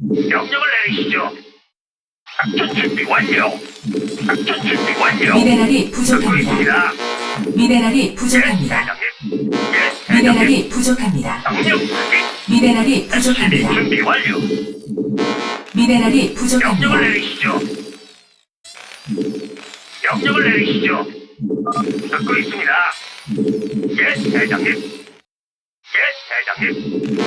명령을 내리시죠. 작전 준비 완료. 작전 준비 완료. 미네랄이 듣고 부족합니다. 있습니다. 미네랄이 예, 부족합니다. 대장님. 예, 대장님. 미네랄이 부족합니다. 명령 확인. 미네랄이 SCB 부족합니다. 준비 완료. 미네랄이 명령을 부족합니다. 내리시죠. 명령을 내리시죠. 듣고 있습니다. 예, 대장님. 예, 대장님.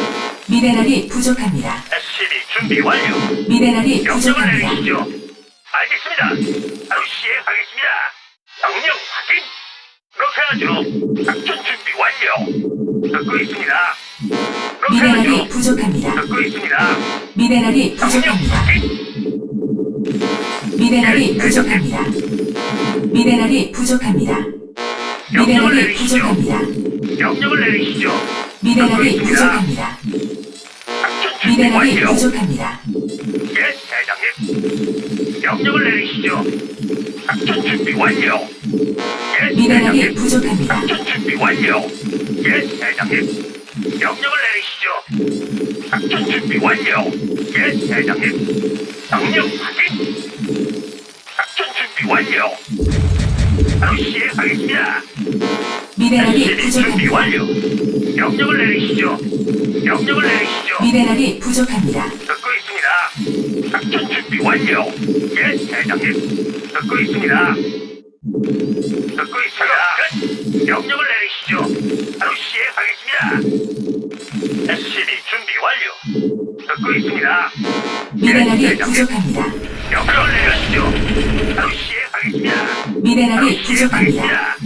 미네랄이 부족합니다. SCB 준비 완료. 미네랄이 명령을 부족합니다. 내리시죠. 알겠습니다. 바로 시행하겠습니다. 명령 확인. 그렇게 하죠. 작전 준비 완료. 듣고 있습니다. 그렇게 미네랄이 하죠. 부족합니다. 듣고 있습니다. 미네랄이 명령 부족합니다. 확인. 미네랄이 부족합니다. 미네랄이 부족합니다. 명령을 미네랄이 내리시죠. 부족합니다. 명령을 내리시죠. 미네랄이 부족합니다. 작전 준비 미네랄이 완료. 부족합니다. 예, 대장님. 명령을 내리시죠. 작전 준비 완료. 예, 미네랄이 대장님. 부족합니다. 작전 준비 완료. 예, 대장님. 명령을 내리시죠. 작전 준비 완료. 예, 대장님. 명령 확인. 작전 준비 완료. 바로 시행하겠습니다. 미네랄이 SCB 준비 부족합니다. 완료. 명령을 내리시죠. 명령을 내리시죠. 미네랄이 부족합니다. 듣고 있습니다. 작전 준비 완료. 예, 대장님. 듣고 있습니다. 듣고 있습니다. 끝. 명령을 내리시죠. 바로 시행하겠습니다. SCB 준비 완료. 듣고 있습니다. 미네랄이 예. 부족합니다. 명령을 내리시죠. 바로 시행하겠습니다. 바로 미네랄이 부족합니다. 시행하겠습니다.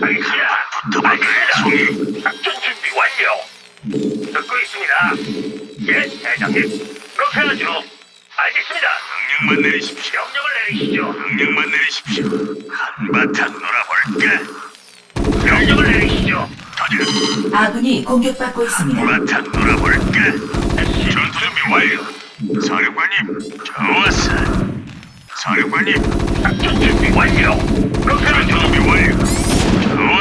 바로 시행하겠습니다. 알겠습니다. 작전 준비 완료. 듣고 있습니다. 예, 대장님. 그렇게 하죠. 알겠습니다. 명령만 내리십시오. 명령을 내리시죠. 명령만 내리십시오. 한바탕 놀아볼까? 명령을 내리시죠. 터져. 아군이 공격받고 있습니다. 한바탕 놀아볼까? 전투 준비 완료. 사령관님, 좋았어. 사령관님, 작전 준비 완료. 그렇게 하죠. 준비 완료.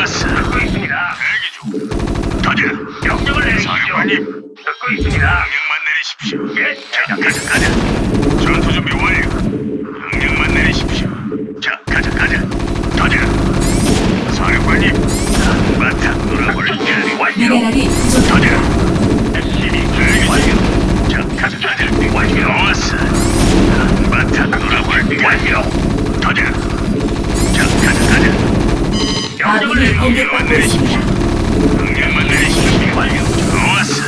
좋았어. 듣고 있습니다. 대기 중. 터져. 명령을 내리시죠. 사령관님, 듣고 있습니다. 명령만 내리십시오. 예, 자. 가자, 가자. 전투 준비 완료. 명령만 내리십시오. 자, 가자, 가자. 터져. 사령관님, 한바탕 작전 놀아볼까? 준비 완료. 미네랄이 부족합니다. 터져. SCB 준비 완료. 자, 가자, 완료. 좋았어. 완료. 터져. 자, 가자, 가자. 명령을 아군이 내리시죠. 공격받고 있습니다. 명령만 내리십시오. 완료. 좋았어.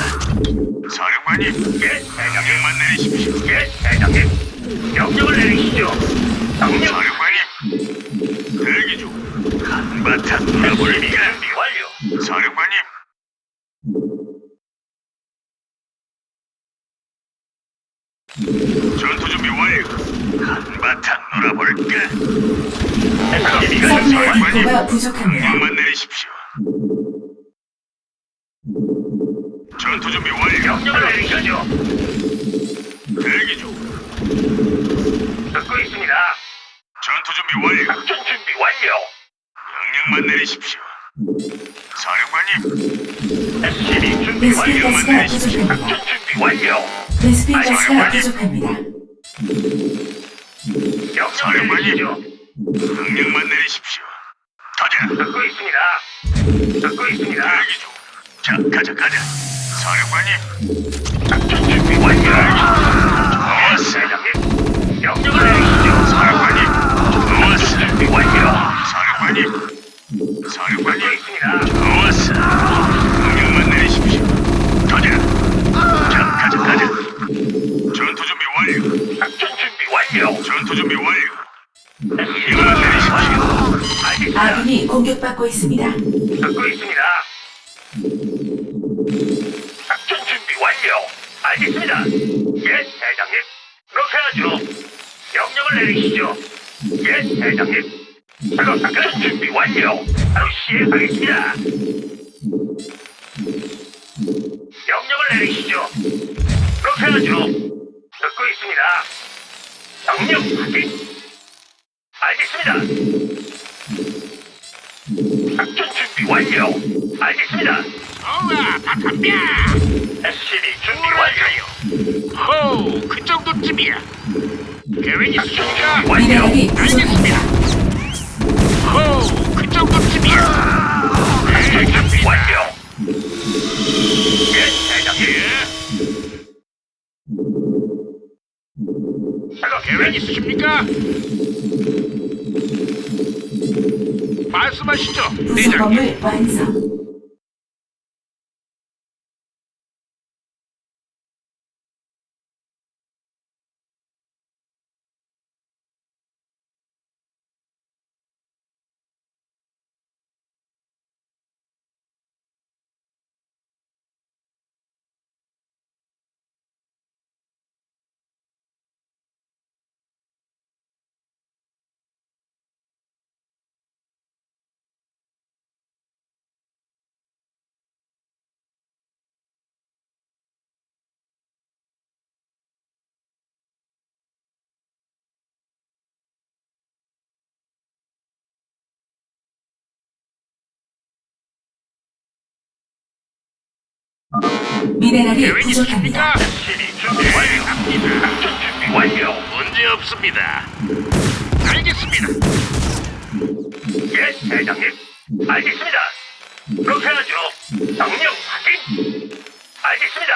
사령관님, 예, 대장님. 명령만 내리십시오. 예, 대장님. 명령을 내리시죠. 명령. 사령관님, 대기 중. 한바탕 놀아볼까? 준비 완료. 사령관님, 전투 준비 완료. 한바탕 놀아볼까? 준비 서플라이. 디포가 부족합니다. 내리십시오. 전투 준비 완료. 명령을 내리시죠. 대기 중. 듣고 있습니다. 전투 준비 완료. 작전 준비 완료. 명령만 내리십시오. 사령관님, SCB 준비 베스핀 완료. 가스가 부족합니다. 작전 준비 완료. 베스핀 가스가 부족합니다. 내리시죠. 명령만 내리십시오. 터져. 듣고 있습니다. 듣고 있습니다. 대기 중. 자, 가자, 가자. 사령관님, 작전 준비 완료. 좋았어. 대장님. 명령을 내리시죠. 사령관님, 좋았어. 준비 완료. 사령관님, 사령관님, 있습니다. 공격받고 있습니다. 듣고 있습니다. 작전 준비 완료. 알겠습니다. 예, 대장님. 그렇게 하죠. 명령을 내리시죠. 예, 대장님. 작업 작전 준비 완료. 바로 시행하겠습니다. 명령을 내리시죠. 그렇게 하죠. 듣고 있습니다. 명령 확인. 알겠습니다. 작전 준비 완료. 알겠습니다. 우와, 박한뼈. SCB 준비 완료. 호우, 그 정도쯤이야. 계획 있으십니까? 미네랄이 부족합니다. 호우, 그 정도쯤이야. 네, 갑니다. 완료. 예, 대장님. 작업 계획 있으십니까? 말씀하시죠, 대장님. 미네랄이 부족합니다. 완료. 문제 없습니다. 알겠습니다. 예, 대장님. 알겠습니다. 그렇게 하죠. 명령 확인. 알겠습니다.